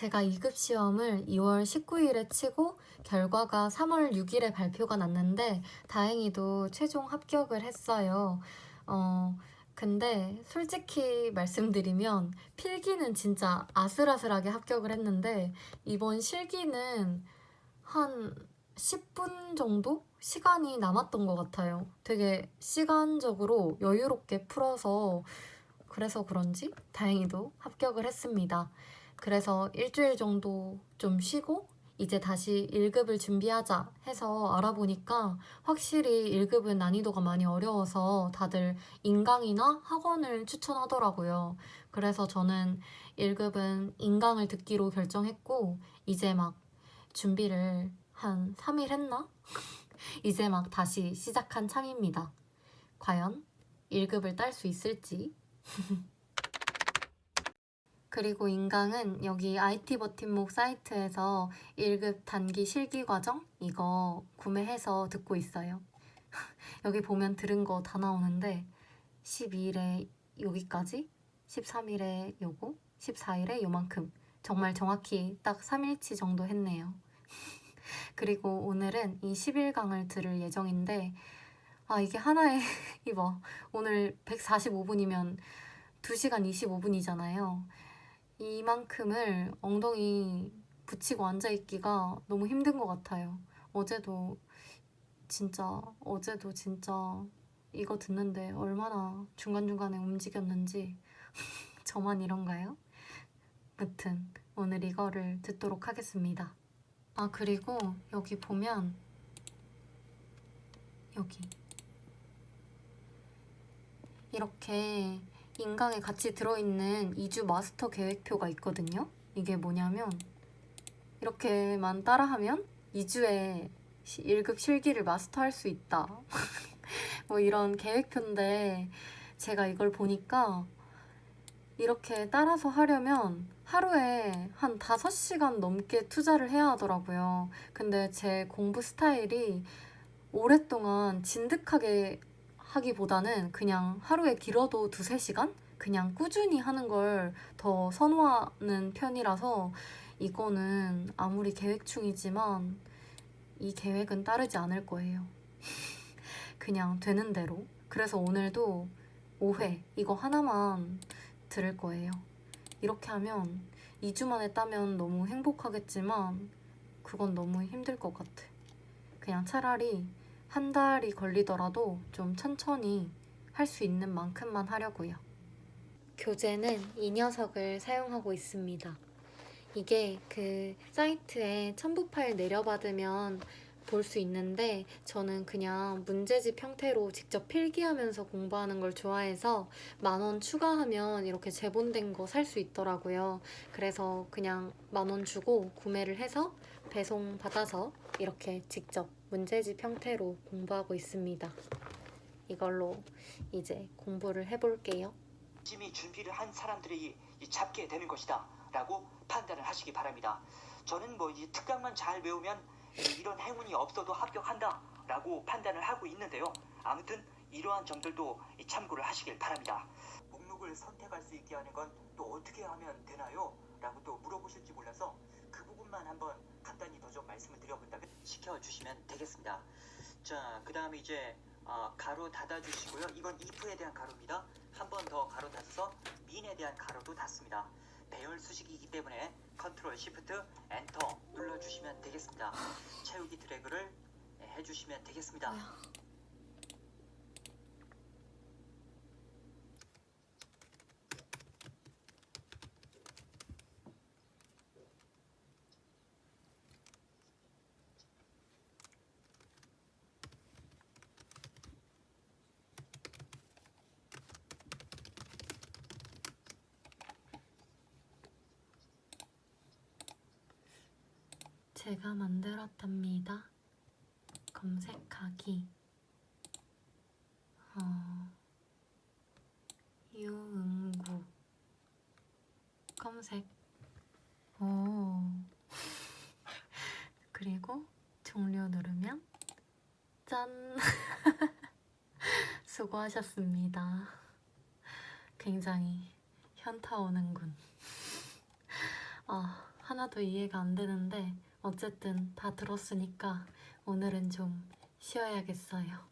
제가 2급 시험을 2월 19일에 치고 결과가 3월 6일에 발표가 났는데 다행히도 최종 합격을 했어요. 어, 근데 솔직히 말씀드리면 필기는 진짜 아슬아슬하게 합격을 했는데 이번 실기는 한 10분 정도 시간이 남았던 것 같아요. 되게 시간적으로 여유롭게 풀어서 그래서 그런지 다행히도 합격을 했습니다. 그래서 일주일 정도 좀 쉬고 이제 다시 1급을 준비하자 해서 알아보니까 확실히 1급은 난이도가 많이 어려워서 다들 인강이나 학원을 추천하더라고요. 그래서 저는 1급은 인강을 듣기로 결정했고 이제 막 준비를 한 3일 했나? 이제 막 다시 시작한 참입니다. 과연 1급을 딸 수 있을지 그리고 인강은 여기 IT 버팀목 사이트에서 1급 단기 실기 과정 이거 구매해서 듣고 있어요. 여기 보면 들은 거 다 나오는데 12일에 여기까지, 13일에 요거, 14일에 요만큼 정말 정확히 딱 3일치 정도 했네요. 그리고 오늘은 이 11강을 들을 예정인데 아 이게 하나에 이봐 오늘 145분이면 2시간 25분이잖아요. 이만큼을 엉덩이 붙이고 앉아있기가 너무 힘든 것 같아요. 어제도 진짜, 어제도 진짜 이거 듣는데 얼마나 중간중간에 움직였는지 저만 이런가요? 무튼 오늘 이거를 듣도록 하겠습니다. 아, 그리고 여기 보면 여기 이렇게 인강에 같이 들어있는 2주 마스터 계획표가 있거든요. 이게 뭐냐면 이렇게만 따라하면 2주에 1급 실기를 마스터할 수 있다. 뭐 이런 계획표인데 제가 이걸 보니까 이렇게 따라서 하려면 하루에 한 5시간 넘게 투자를 해야 하더라고요. 근데 제 공부 스타일이 오랫동안 진득하게 하기보다는 그냥 하루에 길어도 두세 시간? 그냥 꾸준히 하는 걸 더 선호하는 편이라서 이거는 아무리 계획 중이지만 이 계획은 따르지 않을 거예요. 그냥 되는 대로. 그래서 오늘도 5회 이거 하나만 들을 거예요. 이렇게 하면 2주 만에 따면 너무 행복하겠지만 그건 너무 힘들 것 같아. 그냥 차라리 한 달이 걸리더라도 좀 천천히 할 수 있는 만큼만 하려고요. 교재는 이 녀석을 사용하고 있습니다. 이게 그 사이트에 첨부 파일 내려받으면 볼 수 있는데 저는 그냥 문제집 형태로 직접 필기하면서 공부하는 걸 좋아해서 만 원 추가하면 이렇게 재본된 거 살 수 있더라고요. 그래서 그냥 만 원 주고 구매를 해서 배송 받아서 이렇게 직접 문제집 형태로 공부하고 있습니다. 이걸로 이제 공부를 해볼게요. 열심히 준비를 한 사람들이 이 잡게 되는 것이다 라고 판단을 하시기 바랍니다. 저는 뭐 이 특강만 잘 외우면 이런 행운이 없어도 합격한다 라고 판단을 하고 있는데요. 아무튼 이러한 점들도 이 참고를 하시길 바랍니다. 목록을 선택할 수 있게 하는 건 또 어떻게 하면 되나요? 라고 또 물어보실지 몰라서 그 부분만 한번 간단히 더 좀 말씀을 드려본다면 시켜주시면 되겠습니다. 자, 그 다음에 이제 어, 가로 닫아주시고요. 이건 if에 대한 가로입니다. 한 번 더 가로 닫아서 민에 대한 가로도 닫습니다. 배열 수식이기 때문에 컨트롤 시프트 엔터 눌러주시면 되겠습니다. 채우기 드래그를 해주시면 되겠습니다. 제가 만들었답니다. 검색하기. 어, 유응구. 검색. 오. 그리고 종료 누르면 짠. 수고하셨습니다. 굉장히 현타 오는군. 아. 하나도 이해가 안 되는데 어쨌든 다 들었으니까 오늘은 좀 쉬어야겠어요.